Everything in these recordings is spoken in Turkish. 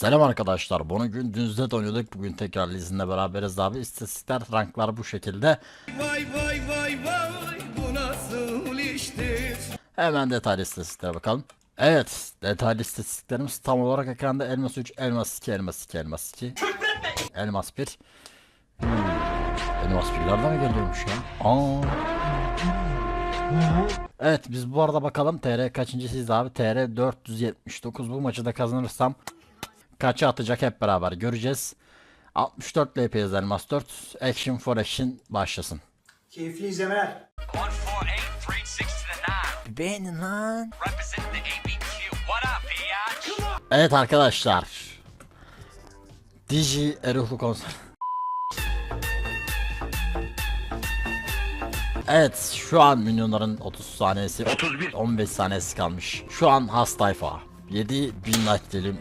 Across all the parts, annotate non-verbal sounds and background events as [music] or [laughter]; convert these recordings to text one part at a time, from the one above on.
Selam arkadaşlar. Bunu gün dünüzde oynuyorduk. Bugün tekrar izinle beraberiz abi. İstatistikler, ranklar bu şekilde. Vay vay vay vay bu nasıl iştir? Hemen detaylı istatistiklere bakalım. Evet, detaylı istatistiklerimiz tam olarak ekranda elmas 3, elmas 2, elmas 2, elmas 2. Elmas 1. Hmm, elmas 1'ler de mi geliyormuş ya? Aa. Evet biz bu arada bakalım TR kaçıncısıyız abi? TR 479 bu maçı da kazanırsam kaça atacak hep beraber göreceğiz. 64 LPS Elmas 4 Action for Action başlasın. Keyifli izlemeler. 148, 369 to the 9. Beğenin lan. Evet arkadaşlar. Digi Eruhlu konser. Evet şu an milyonların 30 saniyesi 31 15 saniyesi kalmış. Şu an has tayfa. 7000 like diyelim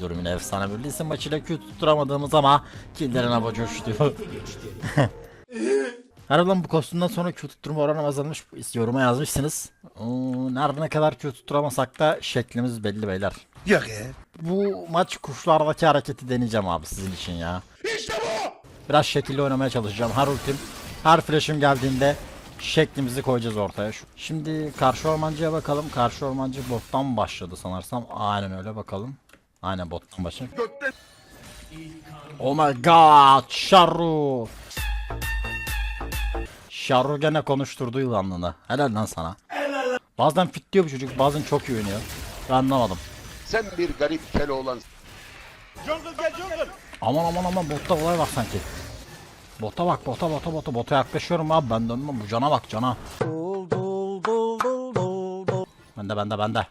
diyorum yine efsane bir lise maçıyla kötü tutturamadığımız ama killerin hava coştu. Harbiden bu kostümden sonra kötü tutturma oranı azalmış. Yoruma yazmışsınız. Oo, nerede ne kadar kötü tutturamasak da şeklimiz belli beyler. Yok ya. Bu maç kuşlardaki hareketi deneyeceğim abi sizin için ya. İşte bu. Biraz şekilli oynamaya çalışacağım. Her ultim, her flash'im geldiğinde şeklimizi koyacağız ortaya. Şu- Şimdi karşı ormancıya bakalım. Karşı ormancı bottan başladı sanırsam. Aynen öyle bakalım. Aynen bottan başladı. Oh my god, Sharu. Sharu gene konuşturdu yılanlığını. Helal lan sana. Bazen fit diyor bu çocuk, bazen çok iyi oynuyor. Ben anlamadım. Sen bir garip kel olan Aman aman aman botta olay var sanki. Bota bak bota bota bota bota yaklaşıyorum abi ben dönmem bu cana bak cana. Bende bende bende.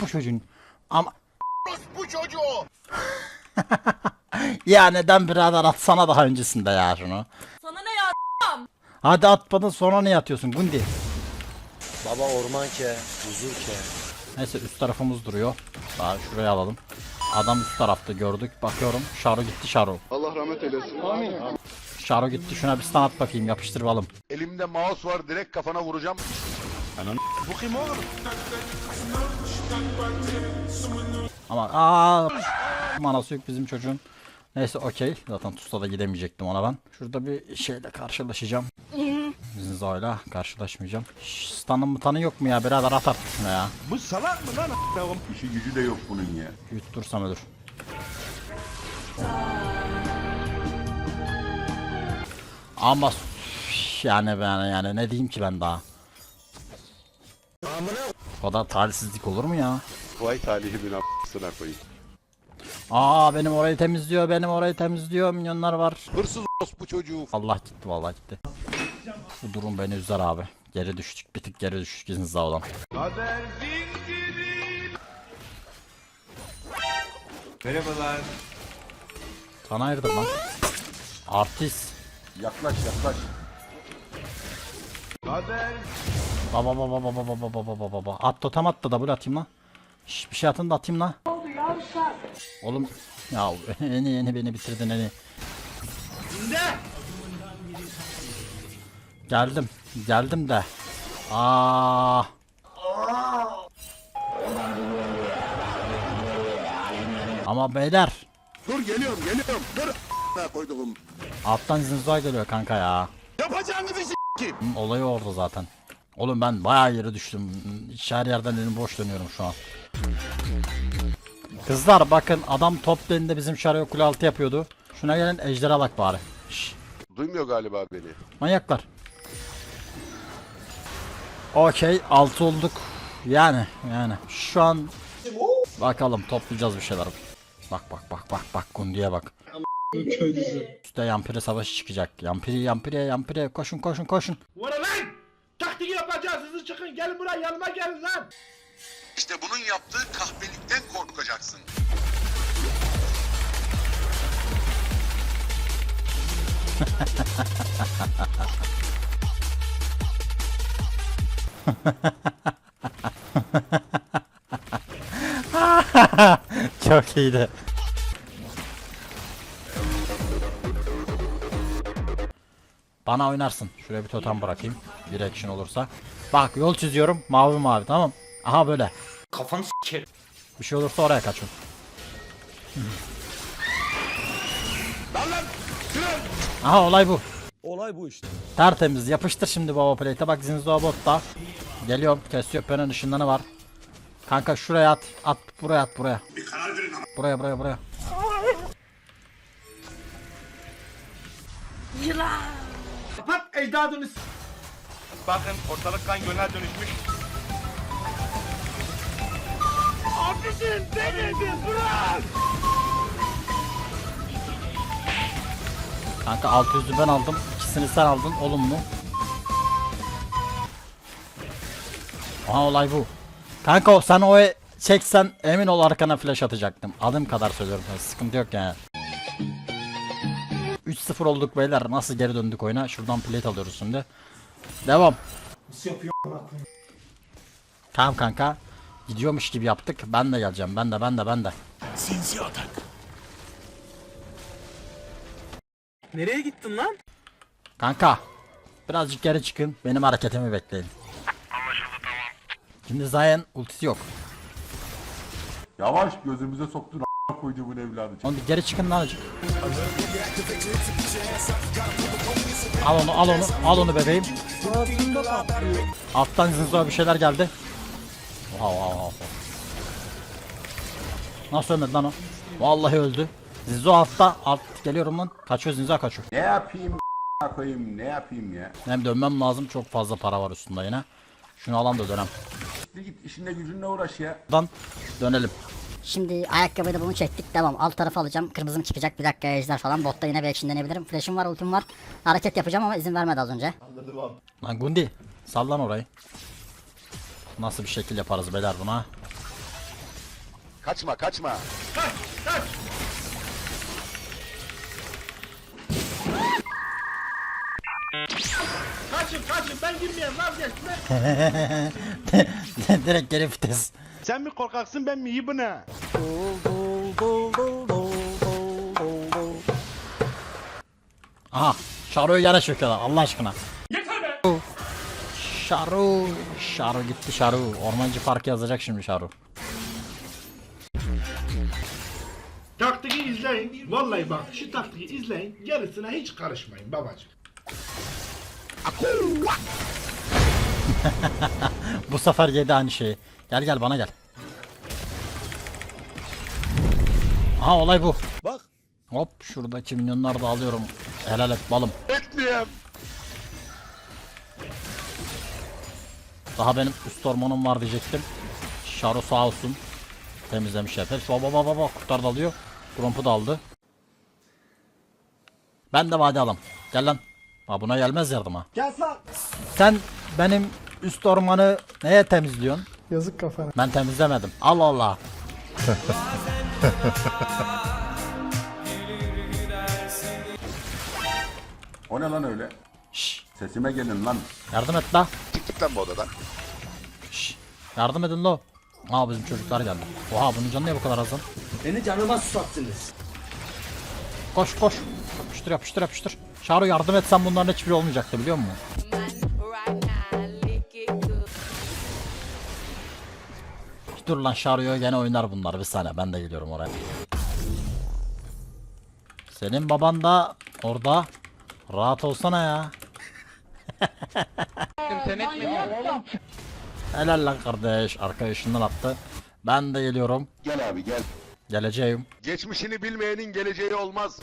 Bu çocuğun ama bu çocuğu. [laughs] ya neden birader atsana daha öncesinde ya şunu. Sana ne ya? Hadi atmadın sonra ne atıyorsun Gundi? Baba orman ke, huzur ke. Neyse üst tarafımız duruyor. Daha şuraya alalım. Adam üst tarafta gördük. Bakıyorum. Şaro gitti Şaro. Allah rahmet eylesin. Amin. Şaro gitti. Şuna bir stun at bakayım. Yapıştır balım. Elimde mouse var direkt kafana vuracağım. Ama aa manası yok bizim çocuğun. Neyse okey. Zaten Tusta da gidemeyecektim ona ben. Şurada bir şeyle karşılaşacağım. Zinzo'yla karşılaşmayacağım. Şşş, Stun'ın mıtanı yok mu ya? Birader at artık şuna ya. Bu salak mı lan a**ım? İşi gücü de yok bunun ya. Yuttursam ölür. Ama yani ben yani ne diyeyim ki ben daha. O kadar talihsizlik olur mu ya? Vay talihimin a**sına koyayım. Aa benim orayı temizliyor, benim orayı temizliyor. Milyonlar var. Hırsız bu çocuğu. Allah gitti vallahi gitti. Bu durum beni üzer abi. Geri düştük, bir tık geri düştük izin sağ zinciri. Merhabalar. Sana hayırdır lan? Artist. Yaklaş yaklaş. Kader Baba baba baba baba baba baba baba. At totem at da double atayım lan. Şş, bir şey atın da atayım lan. Oğlum ya eni eni beni bitirdin eni. Geldim. Geldim de. Aa. Ama beyler Dur geliyorum geliyorum. Dur a**ına koyduğum. alttan zinzoy geliyor kanka ya. Yapacağınızı s**kim. Hı, Olayı orada zaten. Oğlum ben bayağı yere düştüm. Hiç her yerden elim boş dönüyorum şu an. Kızlar bakın adam top lane'de bizim şaraya kule altı yapıyordu. Şuna gelin ejdera bak bari. Şş, Duymuyor galiba beni. manyaklar. Okey 6 olduk. Yani yani şu an bakalım toplayacağız bir şeyler. Bak bak bak bak bak Gundi'ye bak. Üstte Yampire savaşı çıkacak. Yampire Yampire Yampire koşun koşun koşun. Vura lan! Taktik yapacağız sizi çıkın gelin buraya yanıma gelin lan! İşte bunun yaptığı kahpelikten korkacaksın. [laughs] [laughs] Çok iyiydi. Bana oynarsın. Şuraya bir totem bırakayım. Bir action olursa. Bak yol çiziyorum. Mavi mavi tamam. Aha böyle. Kafanı s**erim. Bir şey olursa oraya kaçın. Aha olay bu. Olay bu işte. Tertemiz yapıştır şimdi baba plate'e bak Zinzo botta. Geliyorum kesiyor penin ışınlanı var. Kanka şuraya at. At buraya at buraya. Buraya buraya buraya. Kapat ecdadını s- Bakın ortalık kan gölüne dönüşmüş. Kanka 600'ü ben aldım. ikisini sen aldın. Olumlu. Aha olay bu. Kanka sen o çeksen emin ol arkana flash atacaktım. Adım kadar söylüyorum. sana, Sıkıntı yok yani. 3-0 olduk beyler. Nasıl geri döndük oyuna? Şuradan plate alıyoruz şimdi. Devam. Nasıl yapıyor? Tamam kanka. Gidiyormuş gibi yaptık. Ben de geleceğim. Ben de ben de ben de. Nereye gittin lan? Kanka. Birazcık geri çıkın. Benim hareketimi bekleyin. Şimdi Zayn ultisi yok. Yavaş gözümüze soktun a**a koyduğumun evladı. Onu bir geri çıkın lan azıcık. Al onu al onu al onu bebeğim. Alttan Zinzo'ya bir şeyler geldi. Oha oha oha. Nasıl ölmedi lan o? Vallahi öldü. Zinzo altta alt geliyorum lan. Kaçıyor Zinzo kaçıyor. Ne yapayım a**a koyayım ne yapayım ya. Hem dönmem lazım çok fazla para var üstünde yine. Şunu alan da dönem. Git git işinle gücünle uğraş ya. Buradan dönelim. Şimdi ayakkabıyla bunu çektik. Devam. Alt tarafı alacağım. Kırmızım çıkacak. Bir dakika ejder falan. Botta yine bir action denebilirim. Flash'ım var, ultim var. Hareket yapacağım ama izin vermedi az önce. Lan Gundi sallan orayı. Nasıl bir şekil yaparız beyler buna? Kaçma kaçma. Kaçın kaçın ben girmeyeyim vazgeçtim. [laughs] Direkt geri vites. Sen mi korkaksın ben mi iyi bu ne? Aha Şaru'yu yere çöküyorlar Allah aşkına. Yeter be. Şaru. Şaru gitti Şaru. Ormancı farkı yazacak şimdi Şaru. Taktiği izleyin. Vallahi bak şu taktiği izleyin. Gerisine hiç karışmayın babacığım. Bu sefer yedi aynı şeyi. Gel gel bana gel. Aha olay bu. Bak. Hop şuradaki minyonları da alıyorum. Helal et balım. Bekleyeyim. Daha benim üst hormonum var diyecektim. Şaro sağ olsun. Temizlemiş hep. Hepsi baba baba baba kurtar da alıyor. Grompu da aldı. Ben de vade alam. Gel lan. Ha buna gelmez yardıma. Gel lan. Sen benim üst ormanı neye temizliyorsun? Yazık kafana. Ben temizlemedim. Allah Allah. O ne lan öyle? Şş, Sesime gelin lan. yardım et la. Çıktık lan bu odadan. Şş, yardım edin lo. Aa bizim çocuklar geldi. Oha bunun canı niye bu kadar az lan? Beni canıma susattınız. Koş koş. Yapıştır yapıştır yapıştır. Şaro yardım etsen bunların hiçbiri olmayacaktı biliyor musun? Dur lan Şaro'ya gene oynar bunlar bir saniye ben de geliyorum oraya. Senin baban da orada. Rahat olsana ya. Helal lan kardeş. Arkadaşından attı. Ben de geliyorum. Gel abi gel. Geleceğim. Geçmişini bilmeyenin geleceği olmaz.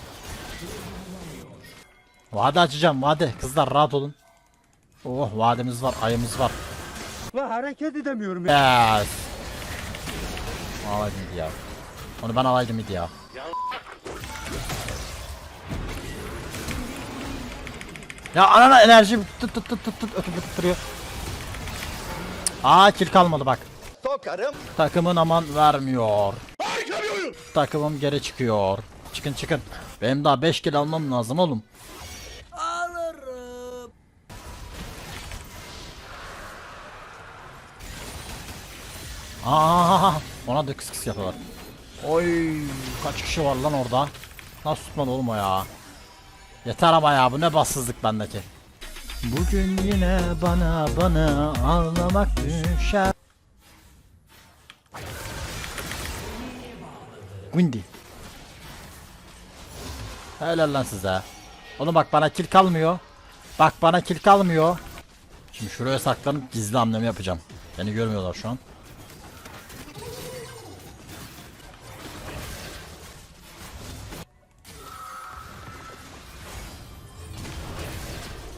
Vade açacağım vade. Kızlar rahat olun. Oh vademiz var ayımız var. Ve hareket edemiyorum. Yes. Alaydım idi ya. Onu ben alaydım idi ya. Ya anana enerji tut tut tut tut tut ötüp ötüp duruyor. Aa kill kalmadı bak. Sokarım. Takımın aman vermiyor. Takımım geri çıkıyor. Çıkın çıkın. Benim daha 5 kill almam lazım oğlum. Aa, ona da kıs kıs yapıyorlar. Oy, kaç kişi var lan orada? Nasıl tutmadı oğlum o ya? Yeter ama ya bu ne bassızlık bendeki. Bugün yine bana bana ağlamak düşer. Windy. Helal lan size. Oğlum bak bana kill kalmıyor. Bak bana kill kalmıyor. Şimdi şuraya saklanıp gizli hamlemi yapacağım. Beni görmüyorlar şu an.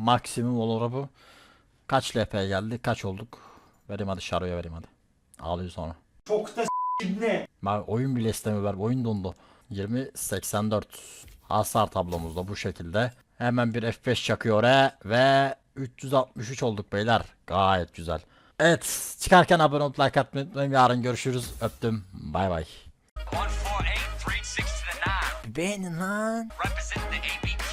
Maksimum olur bu. Kaç LP geldi? Kaç olduk? Vereyim hadi Şaro'ya vereyim hadi. Ağlıyor sonra. Çok da ne? Ben oyun bile istemiyor. Oyun dondu. 20-84. Hasar tablomuzda bu şekilde. Hemen bir F5 çakıyor oraya ve 363 olduk beyler. Gayet güzel. Evet çıkarken abone olup like atmayı unutmayın. Yarın görüşürüz. Öptüm. Bay bay. Beğenin lan. Representing the AB